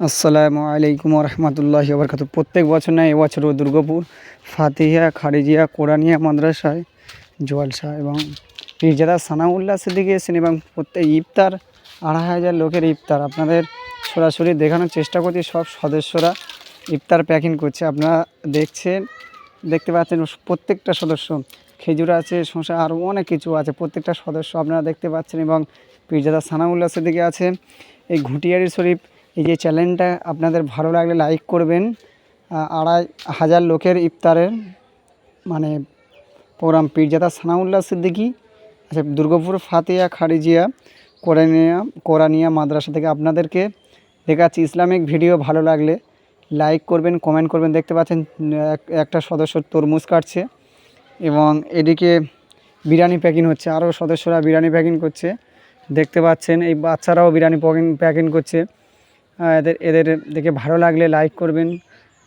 আসসালামু আলাইকুম রহমতুল্লাহ বরকাত প্রত্যেক বছর না এবছরও দুর্গাপুর, ফাতিহা, খারিজিয়া কোরআনিয়া মাদ্রাসায়, জলসা এবং পীরজাদা সানাউল্লাহ সিদ্দিকি এসেছেন এবং প্রত্যেক ইফতার আড়াই হাজার লোকের ইফতার। আপনাদের সরাসরি দেখানোর চেষ্টা করছি, সব সদস্যরা ইফতার প্যাকিং করছে। আপনারা দেখছেন, দেখতে পাচ্ছেন প্রত্যেকটা সদস্য। খেজুর আছে, শসা আরও অনেক কিছু আছে। প্রত্যেকটা সদস্য আপনারা দেখতে পাচ্ছেন এবং পীরজাদা সানাউল্লাহ সিদ্দিকি আছে এই ঘুটিয়ারি শরীফ এই যে চ্যানেলটা আপনাদের ভালো লাগলে লাইক করবেন আড়াই হাজার লোকের ইফতারের মানে প্রোগ্রাম পীরজাদা সানাউল্লাহ সিদ্দিকি আচ্ছা দুর্গাপুর ফাতিয়া খারিজিয়া, কোরানিয়া কোরানিয়া মাদ্রাসা থেকে আপনাদেরকে দেখাচ্ছি ইসলামিক ভিডিও। ভালো লাগলে লাইক করবেন, কমেন্ট করবেন। দেখতে পাচ্ছেন, এক- একটা সদস্য তরমুজ কাটছে এবং এদিকে বিরিয়ানি প্যাকিং হচ্ছে। আরও সদস্যরা বিরিয়ানি প্যাকিং করছে। দেখতে পাচ্ছেন, এই বাচ্চারাও বিরিয়ানি প্যাকিং প্যাকিং করছে। এদের এদের দেখে ভালো লাগলে লাইক করবেন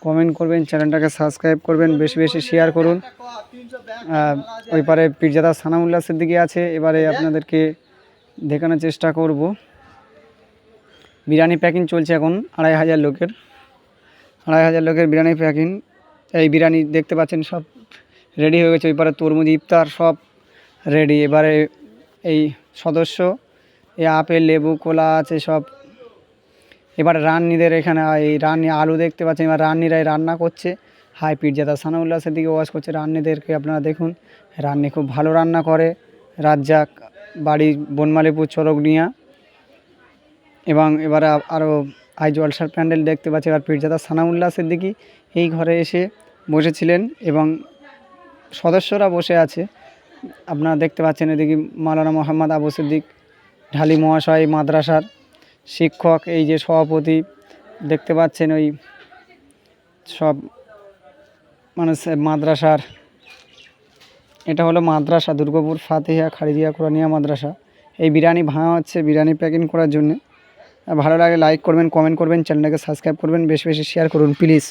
কমেন্ট করবেন চ্যানেলটাকে সাবস্ক্রাইব করবেন, বেশি বেশি শেয়ার করুন। ওই পারে পীরজাদা সানাউল্লাহ সিদ্দিকি আছে, এবারে আপনাদেরকে দেখানোর চেষ্টা করব। বিরিয়ানি প্যাকিং চলছে এখন, আড়াই হাজার লোকের। আড়াই হাজার লোকের বিরিয়ানি প্যাকিং এই বিরিয়ানি দেখতে পাচ্ছেন, সব রেডি হয়ে গেছে, ওই পারে তরমুজ, ইফতার সব রেডি এবারে এই সদস্য, এই আপেল, লেবু, কলা আছে সব এবার রান্নিদের এখানে এই রান্নি আলু দেখতে পাচ্ছেন, এবার রান্নিরাই রান্না করছে। হাই পিরজাদা সানাউল্লাহ দিকে ওয়াশ করছে রান্নিদেরকে, আপনারা দেখুন, রান্নি খুব ভালো রান্না করে। রাজ্জাক বাড়ি বনমালীপুর চরকনিয়া এবং এবার আরও আই জলসার প্যান্ডেল দেখতে পাচ্ছি, এবার পিরজাদা সানাউল্লাহ সিদ্দিকি এই ঘরে এসে বসেছিলেন এবং সদস্যরা বসে আছে। আপনারা দেখতে পাচ্ছেন এদিকে মালানা মোহাম্মদ আবু সিদ্দিক, ঢালি মহাশয়, মাদ্রাসার শিক্ষক, এই যে সভাপতি, দেখতে পাচ্ছেন ওই সব মানে মাদ্রাসার, এটা হলো মাদ্রাসা, দুর্গাপুর, ফাতেহা খারিদিয়া কোরআনিয়া মাদ্রাসা। এই বিরিয়ানি ভাঙা হচ্ছে, বিরিয়ানি প্যাকিং করার জন্য। ভালো লাগে লাইক করবেন কমেন্ট করবেন, চ্যানেলটাকে সাবস্ক্রাইব করবেন, বেশি বেশি শেয়ার করুন প্লিজ